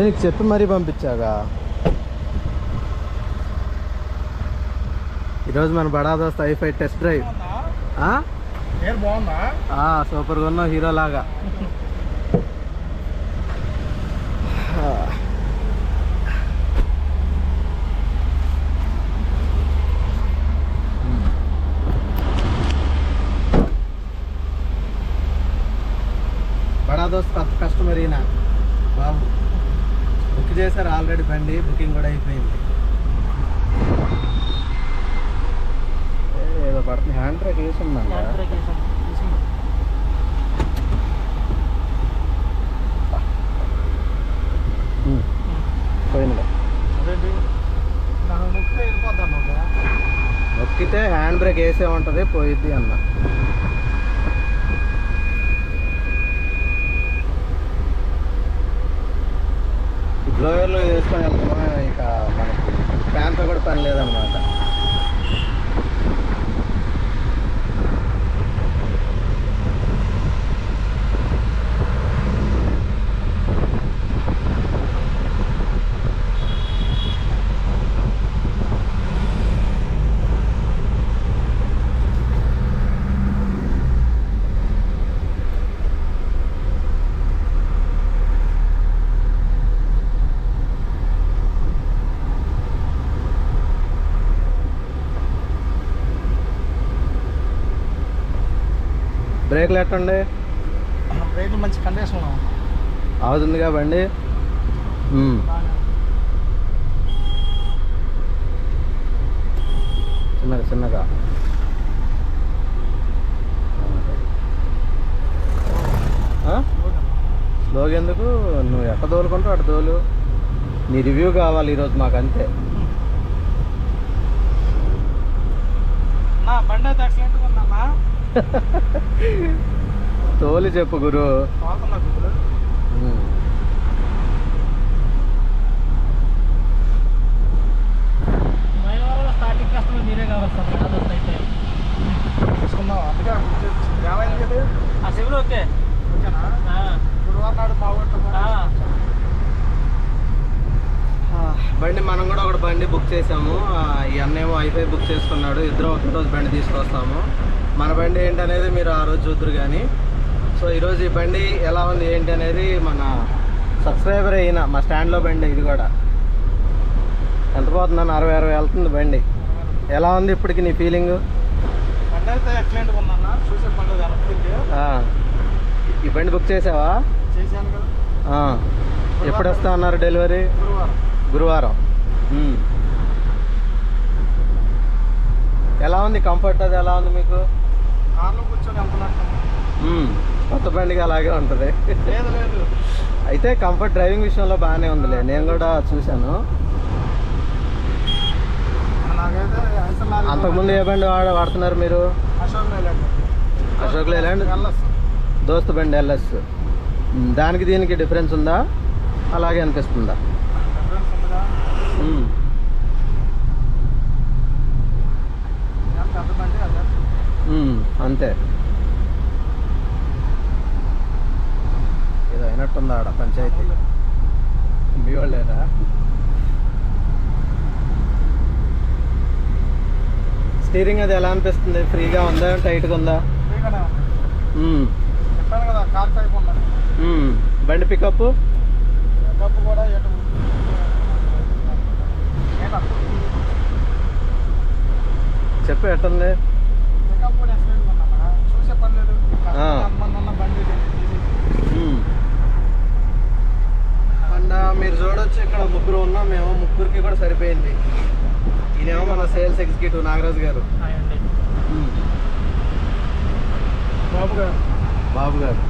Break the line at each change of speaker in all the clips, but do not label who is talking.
నీకు చెప్పి మరీ పంపించాగా? ఈరోజు మన బడా దోస్త్ ఐఫై టెస్ట్ డ్రైవ్. సూపర్గా ఉన్నావు హీరో లాగా. బడా దోస్త్ కొత్త కస్టమర్ ఈయన. బాబు. బుక్ చేశారు ఆల్రెడీ బండి బుకింగ్ కూడా అయిపోయింది. ఏదో పడుతుంది. హ్యాండ్ బ్రేక్ వేసి ఉందండి పోయింది నొక్కితే హ్యాండ్ బ్రేక్ వేసే ఉంటుంది పోయిద్ది అన్న. లోయర్లో వేసుకొని వెళ్తామా ఇక మనకి ఫ్యాన్తో కూడా పని లేదన్నమాట. బ్రేక్లు ఎట్టండి
రేట్లు మంచి కండిషన్
అవుతుందిగా బండి. ఉమ్. చిన్నగా చిన్నగా. ఎందుకు? నువ్వు ఎట్ట తోలుకుంటావు అటు తోలు. నీ రివ్యూ కావాలి ఈరోజు మాకు అంతే
నా బండి అయితే ఎక్సలెంట్గా ఉందన్నా.
తోలు చెప్పు గురు.
ఓకే.
ఓకేనా? గురువారం నాడు మా ఊళ్ళో
బండి మనం కూడా ఒకటి బండి బుక్ చేసాము. ఆ, ఈ అన్నేమో వైఫై బుక్ చేసుకున్నాడు. ఇద్దరు ఒక రోజు బండి తీసుకొస్తాము. మన బండి ఏంటి అనేది మీరు ఆ రోజు చూద్దరు కానీ సో ఈరోజు ఈ బండి ఎలా ఉంది ఏంటి అనేది మన సబ్స్క్రైబర్ అయిన మా స్టాండ్లో బండి ఇది కూడా. ఎంత పోతుందని అరవై అరవై వెళ్తుంది బండి. ఎలా ఉంది ఇప్పటికి నీ ఫీలింగ్? ఈ బండి బుక్ చేసావా. ఎప్పుడు వస్తా అన్నారు డెలివరీ?
గురువారం.
ఎలా ఉంది కంఫర్ట్ అది? ఎలా ఉంది మీకు?
కార్లో కూర్చొని.
కొత్త బండికి అలాగే ఉంటుంది. అయితే కంఫర్ట్ డ్రైవింగ్ విషయంలో బాగానే ఉందిలే. నేను కూడా చూశాను. అంతకుముందు ఏ బండి వాడ వాడుతున్నారు మీరు?
అశోక్ లేలాండ్
దోస్త్ బండి ఎల్ఎస్. దానికి దీనికి డిఫరెన్స్ ఉందా? అలాగే అనిపిస్తుందా
డిఫరెన్స్ ఉందిగా
మ్మ్.
ఏం పెద్ద బండి అదే
మ్మ్. అంతే. ఏదో అయినట్టుందా ఆడ పంచాయతీ. మీ వాళ్ళేరా స్టీరింగ్ అది ఎలా అనిపిస్తుంది? ఫ్రీగా ఉందా? టైట్గా ఉందా. బండి పికప్? చెప్పు ఎట్టుంది? అండ్ మీరు చూడొచ్చు ఇక్కడ ముగ్గురు ఉన్నాం మేము. ముగ్గురికి కూడా సరిపోయింది. ఈయనేమో మన సేల్స్ ఎగ్జిక్యూటివ్ నాగరాజు గారు.
బాబు గారు.
బాబు గారు.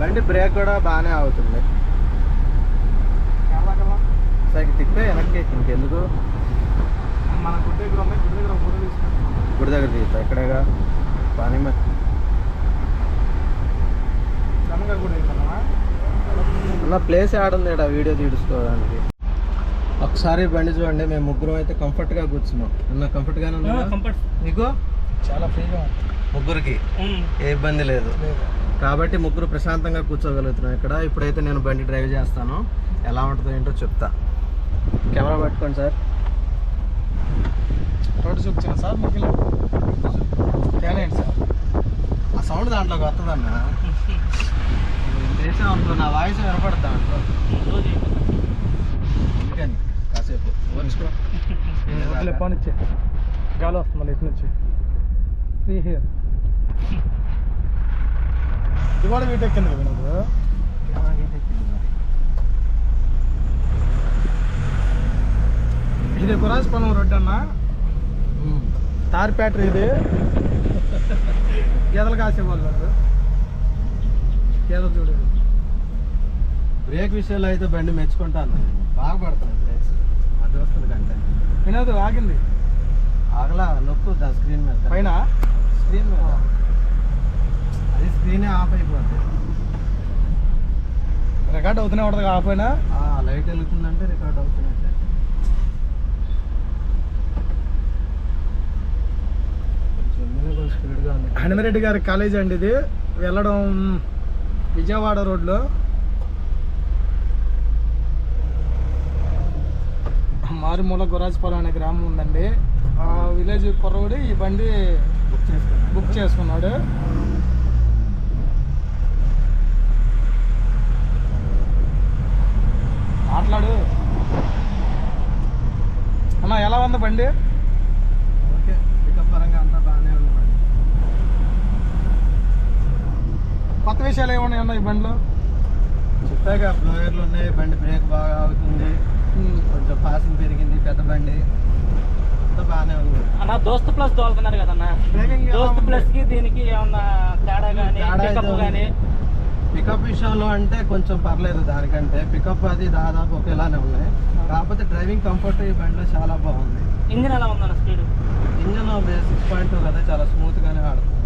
బండి బ్రేక్ కూడా బాగానే అవుతుంది సైకి తిప్పే వెనక్కి ఇంకెందుకు?
మన గుడి దగ్గర గుడి దగ్గర గుడి
దగ్గర తీస్తా ఎక్కడేగా
అవుతున్నామా
ఉన్న ప్లేస్ ఆడుంది ఇక్కడ వీడియో తీసుకోవడానికి ఒకసారి బండి చూడండి మేము ముగ్గురం అయితే కంఫర్ట్గా కూర్చున్నాం. ఉన్న కంఫర్ట్గానే
కంఫర్ట్
నీకు?
చాలా ఫ్రీగా
ముగ్గురికి? ఏ ఇబ్బంది లేదు. కాబట్టి ముగ్గురు ప్రశాంతంగా కూర్చోగలుగుతున్నాం ఇక్కడ. ఇప్పుడైతే నేను బండి డ్రైవ్ చేస్తాను. ఎలా ఉంటుందో ఏంటో చెప్తా. కెమెరా పట్టుకోండి సార్.
రోడ్డు చూపించాను సార్? ఏంటి సార్
ఆ సౌండ్ దాంట్లోకి వస్తుందన్న అనుకో నా వాయిస్ వినపడతా అనుకో అందుకని కాసేపు.
వచ్చుకో వదిలే ఫోన్ ఇచ్చే గాలి వస్తుంది మళ్ళీ ఇటు నుంచి. ఫ్రీ హియర్ ఇది కూడా వీటెక్ కింద వినదు ఇది కురాజ్పాలెం రోడ్డు అన్న? తార్ ప్యాటరీ ఇది. గేదలు కాసేవాళ్ళు వాళ్ళు. గేదలు చూడు
బ్రేక్ విషయంలో అయితే బండి మెచ్చుకుంటాను. బాగా పడుతుంది బ్రేక్స్ మా దోస్తుల కంటే.
వినోద్ ఆగింది.
ఆగలా నొక్కు దాని స్క్రీన్ మీద.
పైన?
స్క్రీన్ మీద. అది స్క్రీనే ఆఫ్ అయిపోద్ది.
రికార్డ్ అవుతూనే ఉండదు కాకపోయినా
ఆ లైట్ వెలుగుతుందంటే రికార్డ్ అవుతున్నట్టే కొంచెం మీద కొంచెం స్పీడ్గా ఉంది
హనుమరెడ్డి గారి కాలేజ్ అండి ఇది. వెళ్ళడం విజయవాడ రోడ్లో. మారుమూల గురాజపాలెం అనే గ్రామం ఉందండి. ఆ విలేజ్ కుర్రవాడు ఈ బండి
బుక్
చేసుకున్నాడు. మాట్లాడు అన్న ఎలా ఉంది బండి
ఓకే పికప్ పరంగా అంతా బాగానే ఉంది మరి
విషయాలు ఏమన్నాయి అన్న ఈ బండిలో?
చెప్పాక ఫ్లోయర్లు ఉన్నాయి బండి బ్రేక్ బాగా అవుతుంది. కొంచెం పాసింగ్ పెరిగింది పెద్ద బండి. అంతా బాగానే ఉంది.
అన్న దోస్త్ ప్లస్ తోలుతున్నారు కదన్న దోస్త్? ప్లస్కి దీనికి ఏమన్నా తేడా కానీ పికప్
అయితే
కానీ
పికప్ విషయంలో అంటే కొంచెం పర్లేదు దానికంటే. పికప్ అది దాదాపు ఒకేలానే ఉన్నాయి. కాకపోతే డ్రైవింగ్ కంఫర్ట్ ఈ బండిలో చాలా బాగుంది.
ఇంజిన్ ఎలా ఉందన్న speed?
Engine six point two కదా చాలా స్మూత్ గానే ఆడుతుంది.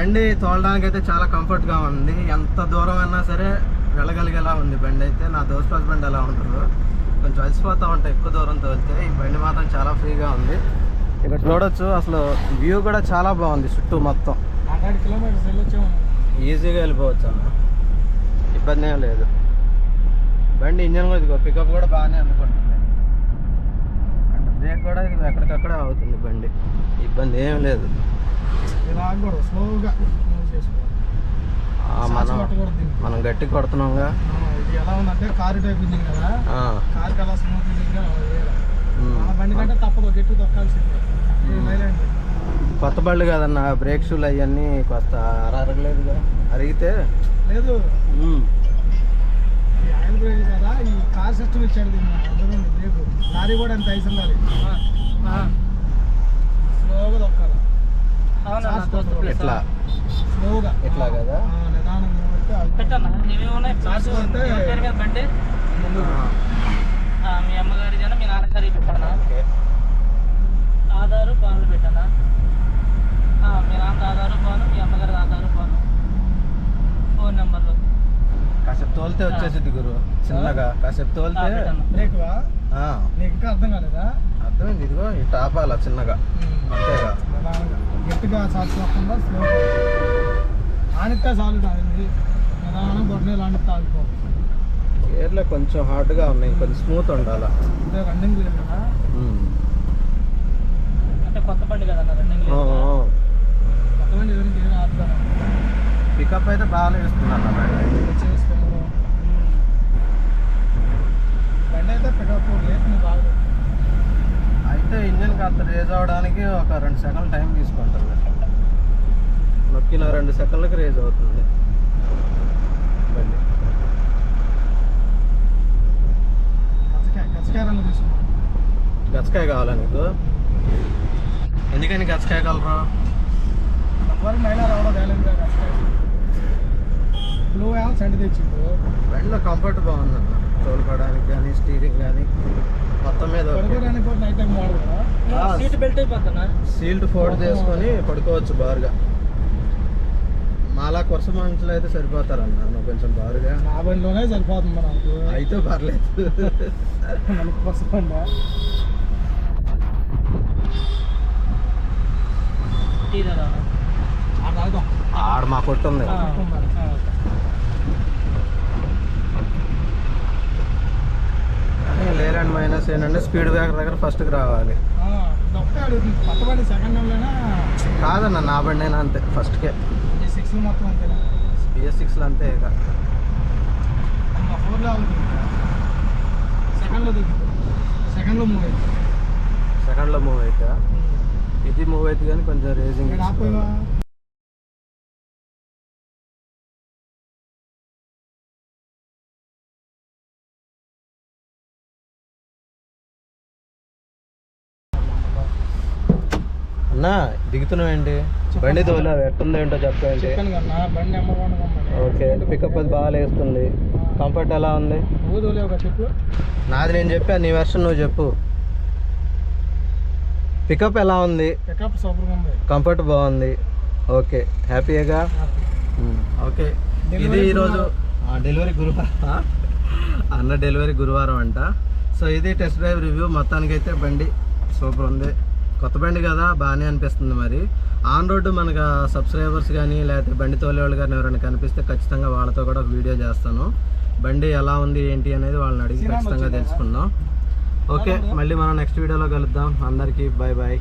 బండి తోలడానికి అయితే చాలా కంఫర్ట్గా ఉంది. ఎంత దూరం అయినా సరే వెళ్ళగలిగేలా ఉంది బండి అయితే. నా దోస్త్ బండి ఎలా ఉంటుందో కొంచెం అలసిపోతూ ఉంటాయి ఎక్కువ దూరం తోలితే. ఈ బండి మాత్రం చాలా ఫ్రీగా ఉంది. ఇక్కడ చూడొచ్చు. అసలు వ్యూ కూడా చాలా బాగుంది చుట్టూ మొత్తం. ఈజీగా వెళ్ళిపోవచ్చు అన్న. ఇబ్బంది ఏం లేదు. బండి ఇంజన్ కూడా ఇదిగో పికప్ కూడా బాగానే అనుకుంటుంది అండ్ బ్రేక్ కూడా ఇది ఎక్కడికక్కడ అవుతుంది బండి. ఇబ్బంది ఏం లేదు.
ఇలా ఆగకూడదు స్లోగా
మనం. మనం గట్టి కొడుతున్నాంగా.
ఇది ఎలా ఉందంటే కారు టైప్ ఇంజిన్ కదా. కార్కి అలా స్మూత్
ఇంజిన్గా.
మన బండి కంటే తప్పదు గట్టి తొక్కాల్సిందే
కొత్త బళ్ళు కదన్న బ్రేక్ షూలు అవన్నీ కొత్త అరగలేదుగా అరిగితే?
లేదు. ఆయిల్ బ్రేక్ కదా ఈ కార్ సిస్టమ్ ఇచ్చాడు దీన్ని. బ్రేక్ లారీ కూడా అంత ఐస్ ఉండాలి స్లోగా తొక్కాలి.
ఎట్లా? ఎట్లా కదా?
బండి? మీ అమ్మగారి జన మీ నాన్నగారి పెట్టానా. ఆధారు పాలు పెట్టానా ఆ, మీ నాన్న ఆధారు పాలు మీ అమ్మగారి ఆధారు పాలు ఫోన్ నెంబర్లు.
కాసేపు తోలితే వచ్చేసింది గురు. చిన్నగా. కాసేపు తోలితే
నీకు ఇంకా అర్థం కాలేదా?
అర్థమైంది ఇదిగో ఈ టాపాల చిన్నగా. అంతేగా.
గట్టిగా సాల్స్ కాకుండా స్లో ఆనిస్తే చాలు దాన్ని నిదానం బొడ్డే లాంటి తాగిపో
గేర్లో కొంచెం హార్డ్గా ఉన్నాయి కొంచెం స్మూత్ ఉండాల?
అంటే రన్నింగ్ లేదు కదా?
అంటే కొత్త బండి కదన్న రన్నింగ్
కొత్తమంది ఎవరికి ఏం ఆడతాను
పికప్ అయితే బాగానే
చేసుకోము బండి అయితే పికప్ నువ్వు బాగా
అయితే ఇంజన్ కాస్త రేజ్ అవడానికి ఒక రెండు సెకండ్లు టైం తీసుకుంటుంది. నొక్కిన రెండు సెకండ్లకి రేజ్ అవుతుంది. బండి.
గచ్చకాయ
కావాలా నీకు? ఎందుకని గచ్చకాయ కలరు?
బ్లూ తెచ్చిండు.
బండిలో కంఫర్ట్ బాగుందన్న. తోలుకోవడానికి కానీ స్టీరింగ్ కానీ. మొత్తం మీద
సీట్ బెల్ట్
సీల్డ్ ఫోల్డ్ చేసుకొని పడుకోవచ్చు బారుగా. మాలా కొరస మనుషులు అయితే సరిపోతారన్న నువ్వు కొంచెం బారుగా.
నా బండిలోనే సరిపోతుంది నాకు.
అయితే పర్లేదు. ఆడ మా కొట్టు ఉంది
ఆ, ఆ,
లేరండి మైనస్ ఏంటంటే స్పీడ్ బ్రేకర్ దగ్గర ఫస్ట్కి రావాలి. కాదన్న నా బండి అయినా అంతే ఫస్ట్కే. బిఎస్ సిక్స్లో అంతే ఇక.
సెకండ్లో మూవ్ అవుతుంది
సెకండ్లో మూవ్ అయితే ఇది మూవ్ అయితే కానీ కొంచెం రేసింగ్ అన్నా దిగుతున్నావేంటి? బండి తోలా ఎట్టుందో ఏంటో చెప్పండి
చెప్పాను
ఓకే పికప్ అది బాగా లేస్తుంది. కంఫర్ట్ ఎలా ఉంది? నాది నేను చెప్పా నీ వెర్షన్ నువ్వు చెప్పు. పికప్ ఎలా ఉంది?
పికప్ సూపర్గా ఉంది.
కంఫర్ట్ బాగుంది. ఓకే హ్యాపీగా ఓకే ఇది ఈరోజు డెలివరీ గురువారం. అన్న డెలివరీ గురువారం అంట. సో ఇది టెస్ట్ డ్రైవ్ రివ్యూ మొత్తానికి అయితే బండి సూపర్ ఉంది. కొత్త బండి కదా బాగానే అనిపిస్తుంది మరి. ఆన్ రోడ్డు మనకు సబ్స్క్రైబర్స్ కానీ లేకపోతే బండి తోలే వాళ్ళు కానీ ఎవరైనా కనిపిస్తే ఖచ్చితంగా వాళ్ళతో కూడా ఒక వీడియో చేస్తాను. బండి ఎలా ఉంది ఏంటి అనేది వాళ్ళని అడిగి ఖచ్చితంగా తెలుసుకుందాం. ఓకే మళ్ళీ మనం నెక్స్ట్ వీడియోలో కలుద్దాం. అందరికీ బాయ్ బాయ్